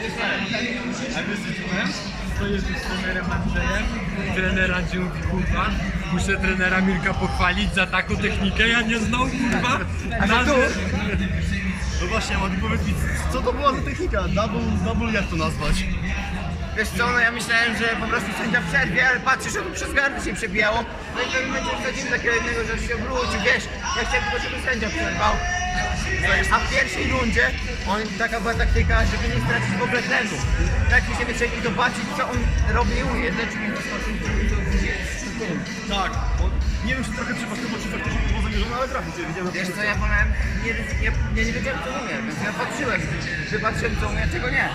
A wiesz co? Stoję tu z trenerem Andrzejem, trener Andrzej mówi, kurwa, muszę trenera Mirka pochwalić za taką technikę, ja nie znał, kurwa, nazwy. No właśnie, Mati, powiedz mi, co to była za technika? Double, double jak to nazwać? Wiesz co, no ja myślałem, że po prostu sędzia przerwie, ale patrzę, że tu przez gardę się przebijało. No i w pewnym momencie wsadzimy takiego jednego, że się obrócił, wiesz, ja chciałem tylko, żeby sędzia przerwał. A w pierwszej rundzie on, taka była taktyka, żeby nie stracić w ogóle tlenu. Tak mi się wyszedł i zobaczyć, co on robi u jednej, czyli Tak, bo nie wiem, czy trochę przypadkowo, czy faktycznie to było zamierzone, ale trafił cię, widziałem na Wiesz co, ja wolałem, nie, ja, ja nie wiedziałem co umiem, więc ja patrzyłem, wypatrzyłem co umiem, czego nie.